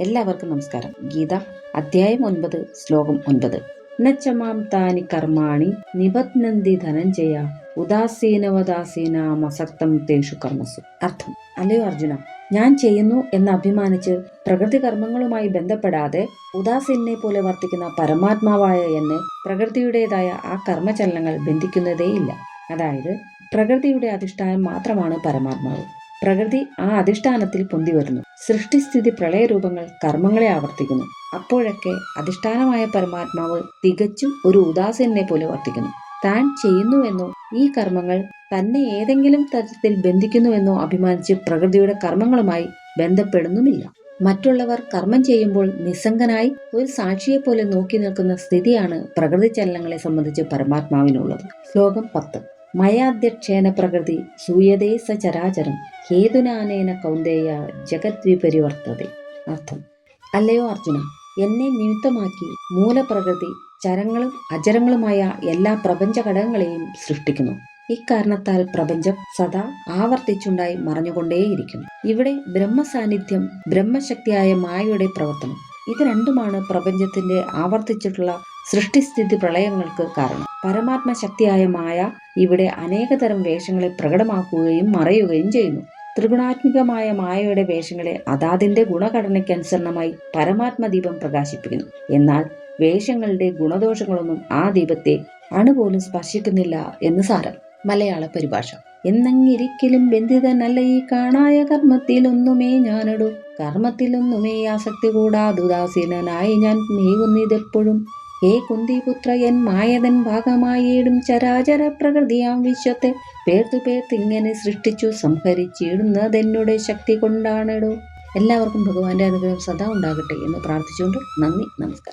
എല്ലാവർക്കും നമസ്കാരം. ഗീത അധ്യായം ഒൻപത് ശ്ലോകം ഒൻപത്. നച്ചമാം താനി കർമാണി നിബധ്നന്തി ധനഞ്ജയ ഉദാസീനവദാസീനാമസക്തം തേഷു കർമ്മസു. അർത്ഥം അല്ലയോ അർജുന? ഞാൻ ചെയ്യുന്നു എന്ന് അഭിമാനിച്ച് പ്രകൃതി കർമ്മങ്ങളുമായി ബന്ധപ്പെടാതെ ഉദാസീനെ പോലെ വർത്തിക്കുന്ന പരമാത്മാവായ എന്നെ പ്രകൃതിയുടേതായ ആ കർമ്മചലനങ്ങൾ ബന്ധിക്കുന്നതേയില്ല. അതായത് പ്രകൃതിയുടെ അധിഷ്ഠാനം മാത്രമാണ് പരമാത്മാവ്. പ്രകൃതി ആ അധിഷ്ഠാനത്തിൽ പൊന്തി വരുന്നു സൃഷ്ടിസ്ഥിതി പ്രളയരൂപങ്ങൾ കർമ്മങ്ങളെ ആവർത്തിക്കുന്നു. അപ്പോഴൊക്കെ അധിഷ്ഠാനമായ പരമാത്മാവ് തികച്ചും ഒരു ഉദാസീനെ പോലെ വർത്തിക്കുന്നു. താൻ ചെയ്യുന്നുവെന്നോ ഈ കർമ്മങ്ങൾ തന്നെ ഏതെങ്കിലും തരത്തിൽ ബന്ധിക്കുന്നുവെന്നോ അഭിമാനിച്ച് പ്രകൃതിയുടെ കർമ്മങ്ങളുമായി ബന്ധപ്പെടുന്നുമില്ല. മറ്റുള്ളവർ കർമ്മം ചെയ്യുമ്പോൾ നിസ്സംഗനായി ഒരു സാക്ഷിയെ പോലെ നോക്കി നിൽക്കുന്ന സ്ഥിതിയാണ് പ്രകൃതി ചലനങ്ങളെ സംബന്ധിച്ച് പരമാത്മാവിനുള്ളത്. ശ്ലോകം പത്ത്. മയാധ്യക്ഷേന പ്രകൃതി സൂയതേ സചരാചരം ഹേതുനാനേന കൗന്ദേയ ജഗദ്വിപരിവർത്തതെ. അർത്ഥം അല്ലയോ അർജുന എന്നെ നിമിത്തമാക്കി മൂലപ്രകൃതി ചരങ്ങളും അചരങ്ങളുമായ എല്ലാ പ്രപഞ്ച ഘടകങ്ങളെയും സൃഷ്ടിക്കുന്നു. ഇക്കാരണത്താൽ പ്രപഞ്ചം സദാ ആവർത്തിച്ചുണ്ടായി മറഞ്ഞുകൊണ്ടേയിരിക്കുന്നു. ഇവിടെ ബ്രഹ്മസാന്നിധ്യം ബ്രഹ്മശക്തിയായ മായയുടെ പ്രവർത്തനം. ഇത് രണ്ടുമാണ് പ്രപഞ്ചത്തിന്റെ ആവർത്തിച്ചിട്ടുള്ള സൃഷ്ടിസ്ഥിതി പ്രളയങ്ങൾക്ക് കാരണം. പരമാത്മ ശക്തിയായ മായ ഇവിടെ അനേകതരം വേഷങ്ങളെ പ്രകടമാക്കുകയും മറയുകയും ചെയ്യുന്നു. ത്രിഗുണാത്മികമായ മായയുടെ വേഷങ്ങളെ അതാതിന്റെ ഗുണഘടനയ്ക്കനുസരണമായി പരമാത്മദീപം പ്രകാശിപ്പിക്കുന്നു. എന്നാൽ വേഷങ്ങളുടെ ഗുണദോഷങ്ങളൊന്നും ആ ദീപത്തെ അണുപോലും സ്പർശിക്കുന്നില്ല എന്ന് സാരം. മലയാള പരിഭാഷ. എന്നെങ്ങിരിക്കലും ബന്ധിതനല്ല ഈ കാണായ കർമ്മത്തിലൊന്നുമേ ഞാനിടൂ. കർമ്മത്തിലൊന്നുമേ ആസക്തി കൂടാതുദാസീനനായി ഞാൻ നീങ്ങുന്നിതെപ്പോഴും ഹേ കുന്തിപുത്ര എൻ മായതൻ ഭാഗമായിടും ചരാചര പ്രകൃതിയാം വിശ്വത്തെ പേർത്തു പേർത്തിങ്ങനെ സൃഷ്ടിച്ചു സംഹരിച്ചിടുന്നതെന്നുടെ ശക്തി കൊണ്ടാണെടോ. എല്ലാവർക്കും ഭഗവാന്റെ അനുഗ്രഹം സദാ ഉണ്ടാകട്ടെ എന്ന് പ്രാർത്ഥിച്ചുകൊണ്ട് നന്ദി നമസ്കാരം.